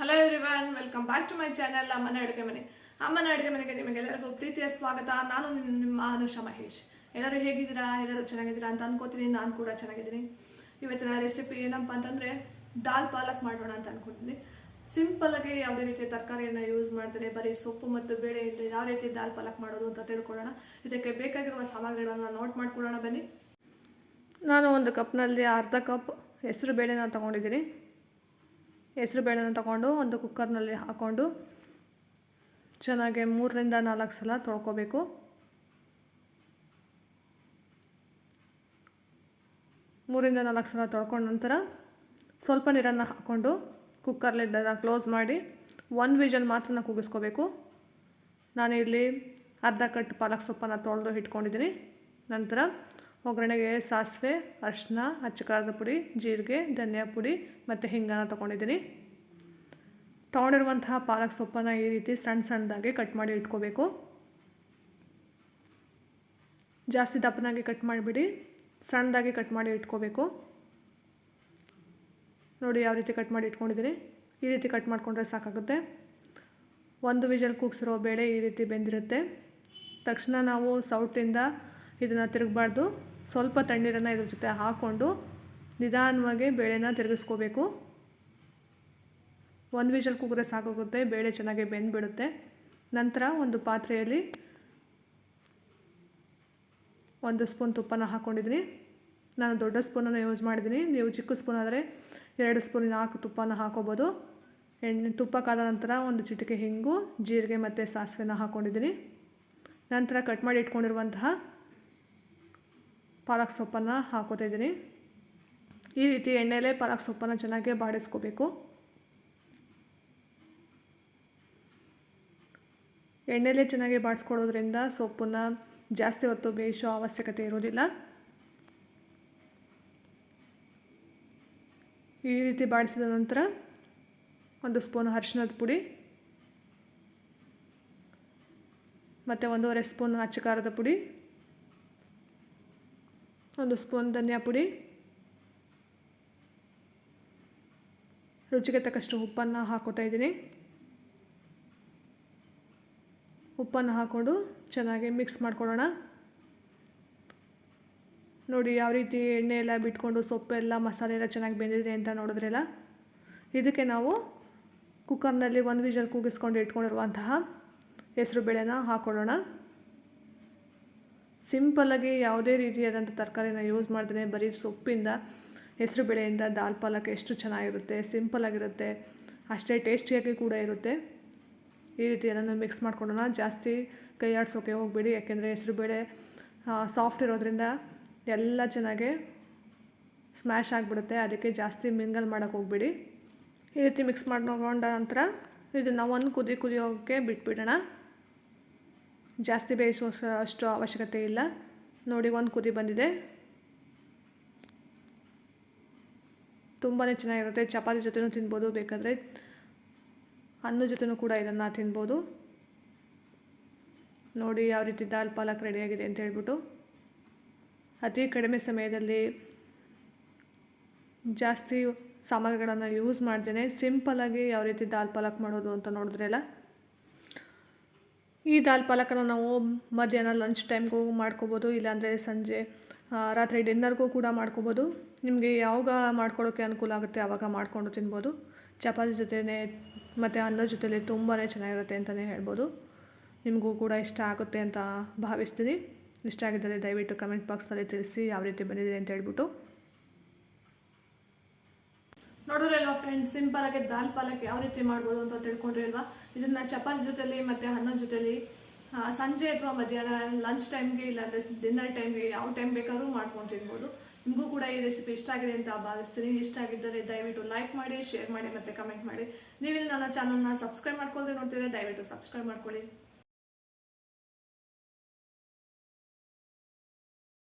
Hello everyone welcome back to my channel ಅಮ್ಮನ ಅಡುಗೆ ಮನೆ ಅಮ್ಮನ ಅಡುಗೆ ಮನೆಗೆ ನಿಮಗೆಲ್ಲರಿಗೂ ಪ್ರೀತಿಯ ಸ್ವಾಗತ. ನಾನು ನಿಮ್ಮ ಅನುಷಾ ಮಹೇಶ್. ಎಲ್ಲರೂ ಹೇಗಿದ್ದೀರಾ? ಎಲ್ಲರೂ ಚೆನ್ನಾಗಿದ್ದೀರಾ ಅಂತ ಅನ್ಕೋತೀನಿ. ನಾನು ಕೂಡ ಚೆನ್ನಾಗಿದ್ದೀನಿ. ಇವತ್ತಿನ ರೆಸಿಪಿ ಏನಪ್ಪ ಅಂತಂದರೆ, ದಾಲ್ ಪಾಲಕ್ ಮಾಡೋಣ ಅಂತ ಅನ್ಕೊತೀನಿ. ಸಿಂಪಲ್ಲಾಗಿ ಯಾವುದೇ ರೀತಿಯ ತರಕಾರಿಯನ್ನು ಯೂಸ್ ಮಾಡ್ತಾರೆ. ಬರೀ ಸೊಪ್ಪು ಮತ್ತು ಬೇಳೆ ಬೇಳೆಯಿಂದ ಯಾವ ರೀತಿ ದಾಲ್ ಪಾಲಕ್ ಮಾಡೋದು ಅಂತ ತಿಳ್ಕೊಳ್ಳೋಣ. ಇದಕ್ಕೆ ಬೇಕಾಗಿರುವ ಸಾಮಗ್ರಿಗಳನ್ನು ನೋಟ್ ಮಾಡ್ಕೊಳ್ಳೋಣ ಬನ್ನಿ. ನಾನು ಒಂದು ಕಪ್ನಲ್ಲಿ ಅರ್ಧ ಕಪ್ ಹೆಸರು ಬೇಳೆನ ತೊಗೊಂಡಿದ್ದೀನಿ. ಹೆಸರು ಬೇಳೆನ ತಗೊಂಡು ಒಂದು ಕುಕ್ಕರ್ನಲ್ಲಿ ಹಾಕ್ಕೊಂಡು ಚೆನ್ನಾಗಿ ಮೂರರಿಂದ ನಾಲ್ಕು ಸಲ ತೊಳ್ಕೊಬೇಕು. ಮೂರಿಂದ ನಾಲ್ಕು ಸಲ ತೊಳ್ಕೊಂಡ ನಂತರ ಸ್ವಲ್ಪ ನೀರನ್ನು ಹಾಕ್ಕೊಂಡು ಕುಕ್ಕರ್ಲಿದ್ದನ್ನು ಕ್ಲೋಸ್ ಮಾಡಿ ಒಂದು ವಿಜಲ್ ಮಾತ್ರ ಕೂಗಿಸ್ಕೋಬೇಕು ನಾನು ಇಲ್ಲಿ ಅರ್ಧ ಕಟ್ ಪಾಲಕ್ ಸೊಪ್ಪನ್ನು ತೊಳೆದು ಇಟ್ಕೊಂಡಿದ್ದೀನಿ. ನಂತರ ಒಗ್ಗರಣೆಗೆ ಸಾಸಿವೆ ಅರಿಶಿನ ಅಚ್ಚ ಖಾರದ ಪುಡಿ, ಜೀರಿಗೆ, ಧನಿಯಾ ಪುಡಿ ಮತ್ತು ಹಿಂಗಾನ ತೊಗೊಂಡಿದ್ದೀನಿ. ತೊಗೊಂಡಿರುವಂತಹ ಪಾಲಕ್ ಸೊಪ್ಪನ್ನು ಈ ರೀತಿ ಸಣ್ಣ ಸಣ್ಣದಾಗಿ ಕಟ್ ಮಾಡಿ ಇಟ್ಕೋಬೇಕು. ಜಾಸ್ತಿ ದಪ್ಪನಾಗಿ ಕಟ್ ಮಾಡಿಬಿಡಿ. ಸಣ್ಣದಾಗಿ ಕಟ್ ಮಾಡಿ ಇಟ್ಕೋಬೇಕು. ನೋಡಿ ಯಾವ ರೀತಿ ಕಟ್ ಮಾಡಿ ಇಟ್ಕೊಂಡಿದ್ದೀನಿ. ಈ ರೀತಿ ಕಟ್ ಮಾಡಿಕೊಂಡ್ರೆ ಸಾಕಾಗುತ್ತೆ. ಒಂದು ವಿಜಲ್ ಕೂಗ್ಸಿರೋ ಬೇಳೆ ಈ ರೀತಿ ಬೆಂದಿರುತ್ತೆ. ತಕ್ಷಣ ನಾವು ಸೌಟಿಂದ ಇದನ್ನು ತಿರುಗಬಾರ್ದು. ಸ್ವಲ್ಪ ತಣ್ಣೀರನ್ನು ಇದ್ರ ಜೊತೆ ಹಾಕ್ಕೊಂಡು ನಿಧಾನವಾಗಿ ಬೇಳೆನ ತಿರುಗಿಸ್ಕೋಬೇಕು. ಒಂದು ವಿಷಲ್ ಕುಗ್ರೆ ಸಾಕಾಗುತ್ತೆ, ಬೇಳೆ ಚೆನ್ನಾಗಿ ಬೆಂದುಬಿಡುತ್ತೆ. ನಂತರ ಒಂದು ಪಾತ್ರೆಯಲ್ಲಿ ಒಂದು ಸ್ಪೂನ್ ತುಪ್ಪನ ಹಾಕ್ಕೊಂಡಿದ್ದೀನಿ ನಾನು ದೊಡ್ಡ ಸ್ಪೂನನ್ನು ಯೂಸ್ ಮಾಡಿದ್ದೀನಿ. ನೀವು ಚಿಕ್ಕ ಸ್ಪೂನ್ ಆದರೆ ಎರಡು ಸ್ಪೂನ್ ನಾಲ್ಕು ತುಪ್ಪನ ಹಾಕೋಬೋದು. ಎಣ್ಣೆ, ತುಪ್ಪ ಕಾದ ನಂತರ ಒಂದು ಚಿಟಿಕೆ ಹಿಂಗು, ಜೀರಿಗೆ ಮತ್ತು ಸಾಸಿವೆನ ಹಾಕ್ಕೊಂಡಿದ್ದೀನಿ ನಂತರ ಕಟ್ ಮಾಡಿ ಇಟ್ಕೊಂಡಿರುವಂತಹ ಪಾಲಕ್ ಸೊಪ್ಪನ್ನು ಹಾಕೋತಾ ಈ ರೀತಿ ಎಣ್ಣೆಲೇ ಪಾಲಕ್ ಸೊಪ್ಪನ್ನು ಚೆನ್ನಾಗಿ ಬಾಡಿಸ್ಕೋಬೇಕು. ಎಣ್ಣೆಲೇ ಚೆನ್ನಾಗಿ ಬಾಡಿಸ್ಕೊಳ್ಳೋದ್ರಿಂದ ಸೊಪ್ಪನ್ನು ಜಾಸ್ತಿ ಹೊತ್ತು ಬೇಯಿಸೋ ಅವಶ್ಯಕತೆ ಇರೋದಿಲ್ಲ. ಈ ರೀತಿ ಬಾಡಿಸಿದ ನಂತರ ಒಂದು ಸ್ಪೂನ್ ಅರಿಶಿನದ ಪುಡಿ, ಮತ್ತು ಒಂದೂವರೆ ಸ್ಪೂನ್ ಅಚ್ಚಕಾರದ ಪುಡಿ ಒಂದು ಸ್ಪೂನ್ ಧನಿಯಾ ಪುಡಿ. ರುಚಿಗೆ ತಕ್ಕಷ್ಟು ಉಪ್ಪನ್ನು ಹಾಕೋತಾ ಇದ್ದೀನಿ. ಉಪ್ಪನ್ನು ಹಾಕ್ಕೊಂಡು ಚೆನ್ನಾಗಿ ಮಿಕ್ಸ್ ಮಾಡ್ಕೊಳ್ಳೋಣ. ನೋಡಿ, ಯಾವ ರೀತಿ ಎಣ್ಣೆ ಎಲ್ಲ ಬಿಟ್ಕೊಂಡು ಸೊಪ್ಪೆಲ್ಲ ಮಸಾಲೆ ಎಲ್ಲ ಚೆನ್ನಾಗಿ ಬೆಂದಿದೆ ಅಂತ ನೋಡಿದ್ರಲ್ಲ? ಇದಕ್ಕೆ ನಾವು ಕುಕ್ಕರ್ನಲ್ಲಿ ಒಂದು ವಿಜಲ್ ಕೂಗಿಸ್ಕೊಂಡು ಇಟ್ಕೊಂಡಿರುವಂತಹ ಹೆಸರು ಬೇಳೆನ ಹಾಕ್ಕೊಳ್ಳೋಣ ಸಿಂಪಲ್ಲಾಗಿ ಯಾವುದೇ ರೀತಿಯಾದಂಥ ತರಕಾರಿನ ಯೂಸ್ ಮಾಡ್ದೇ ಬರೀ ಸೊಪ್ಪಿಂದ, ಹೆಸರು ಬೇಳೆಯಿಂದ ದಾಲ್ ಪಾಲಕ್ ಎಷ್ಟು ಚೆನ್ನಾಗಿರುತ್ತೆ ಸಿಂಪಲ್ಲಾಗಿರುತ್ತೆ ಅಷ್ಟೇ ಟೇಸ್ಟಿಯಾಗಿ ಕೂಡ ಇರುತ್ತೆ. ಈ ರೀತಿ ಎಲ್ಲನೂ ಮಿಕ್ಸ್ ಮಾಡ್ಕೊಳ್ಳೋಣ ಜಾಸ್ತಿ ಕೈ ಆಡಿಸೋಕೆ ಹೋಗಬೇಡಿ. ಯಾಕೆಂದರೆ ಹೆಸರುಬೇಳೆ ಸಾಫ್ಟ್ ಇರೋದ್ರಿಂದ ಎಲ್ಲ ಚೆನ್ನಾಗಿ ಸ್ಮ್ಯಾಶ್ ಆಗಿಬಿಡುತ್ತೆ. ಅದಕ್ಕೆ ಜಾಸ್ತಿ ಮಿಂಗಲ್ ಮಾಡೋಕೆ ಹೋಗಬೇಡಿ. ಈ ರೀತಿ ಮಿಕ್ಸ್ ಮಾಡ್ಕೊಂಡ ನಂತರ ಇದನ್ನು ಒಂದು ಕುದಿ ಕುದಿಯೋಕ್ಕೆ ಬಿಟ್ಬಿಡೋಣ. ಜಾಸ್ತಿ ಬೇಯಿಸುವ ಅಷ್ಟು ಅವಶ್ಯಕತೆ ಇಲ್ಲ. ನೋಡಿ, ಒಂದು ಕುದಿ ಬಂದಿದೆ. ತುಂಬಾ ಚೆನ್ನಾಗಿರುತ್ತೆ. ಚಪಾತಿ ಜೊತೆನೂ ತಿನ್ಬೋದು. ಬೇಕಾದರೆ ಅನ್ನ ಜೊತೆನೂ ಕೂಡ ಇದನ್ನು ತಿನ್ಬೋದು. ನೋಡಿ, ಯಾವ ರೀತಿ ದಾಲ್ ಪಾಲಕ್ ರೆಡಿಯಾಗಿದೆ ಅಂತ ಹೇಳ್ಬಿಟ್ಟು. ಅತಿ ಕಡಿಮೆ ಸಮಯದಲ್ಲಿ ಜಾಸ್ತಿ ಸಾಮಗ್ರಿಗಳನ್ನು ಯೂಸ್ ಮಾಡ್ದೇನೆ ಸಿಂಪಲ್ಲಾಗಿ ಯಾವ ರೀತಿ ದಾಲ್ ಪಾಲಕ್ ಮಾಡೋದು ಅಂತ ನೋಡಿದ್ರಲ್ಲ. ಈ ದಾಲ್ ಪಾಲಕನ ನಾವು ಮಧ್ಯಾಹ್ನ ಲಂಚ್ ಟೈಮ್ಗೂ ಮಾಡ್ಕೋಬೋದು, ಇಲ್ಲಾಂದರೆ ಸಂಜೆ ರಾತ್ರಿ ಡಿನ್ನರ್ಗೂ ಕೂಡ ಮಾಡ್ಕೋಬೋದು. ನಿಮಗೆ ಯಾವಾಗ ಮಾಡ್ಕೊಳ್ಳೋಕ್ಕೆ ಅನುಕೂಲ ಆಗುತ್ತೆ ಆವಾಗ ಮಾಡಿಕೊಂಡು ತಿನ್ಬೋದು. ಚಪಾತಿ ಜೊತೆನೇ ಮತ್ತು ಅನ್ನದ ಜೊತೆಲಿ ತುಂಬಾ ಚೆನ್ನಾಗಿರುತ್ತೆ ಅಂತಲೇ ಹೇಳ್ಬೋದು. ನಿಮಗೂ ಕೂಡ ಇಷ್ಟ ಆಗುತ್ತೆ ಅಂತ ಭಾವಿಸ್ತೀನಿ. ಇಷ್ಟ ಆಗಿದ್ದರೆ ದಯವಿಟ್ಟು ಕಮೆಂಟ್ ಬಾಕ್ಸಲ್ಲಿ ತಿಳಿಸಿ ಯಾವ ರೀತಿ ಬಂದಿದೆ ಅಂತ ಹೇಳ್ಬಿಟ್ಟು. ನೋಡಿದ್ರಲ್ವಾ ಫ್ರೆಂಡ್ಸ್ ಸಿಂಪಲ್ ಆಗಿ ದಾಲ್ ಪಾಲಕ್ ಯಾವ ರೀತಿ ಮಾಡ್ಬೋದು ಅಂತ ತಿಳ್ಕೊಂಡ್ರಿ ಅಲ್ವಾ ಇದನ್ನ ಚಪಾತಿ ಜೊತೆಲಿ ಮತ್ತೆ ಅನ್ನದ ಜೊತೆಲಿ ಸಂಜೆ ಅಥವಾ ಮಧ್ಯಾಹ್ನ ಲಂಚ್ ಟೈಮ್ಗೆ ಇಲ್ಲಾಂದರೆ ಡಿನ್ನರ್ ಟೈಮ್ಗೆ ಯಾವ ಟೈಮ್ ಬೇಕಾದ್ರೂ ಮಾಡ್ಕೊಂಡು ತಿನ್ಬೋದು. ನಿಮಗೂ ಕೂಡ ಈ ರೆಸಿಪಿ ಇಷ್ಟ ಆಗಿದೆ ಅಂತ ಭಾವಿಸ್ತೀನಿ. ಇಷ್ಟ ಆಗಿದ್ದರೆ ದಯವಿಟ್ಟು ಲೈಕ್ ಮಾಡಿ ಶೇರ್ ಮಾಡಿ ಮತ್ತೆ ಕಮೆಂಟ್ ಮಾಡಿ. ನೀವು ನನ್ನ ಚಾನಲ್ನ ಸಬ್ಸ್ಕ್ರೈಬ್ ಮಾಡ್ಕೊಳ್ಳದೆ ನೋಡ್ತೀರಾ ದಯವಿಟ್ಟು ಸಬ್ಸ್ಕ್ರೈಬ್ ಮಾಡ್ಕೊಳ್ಳಿ.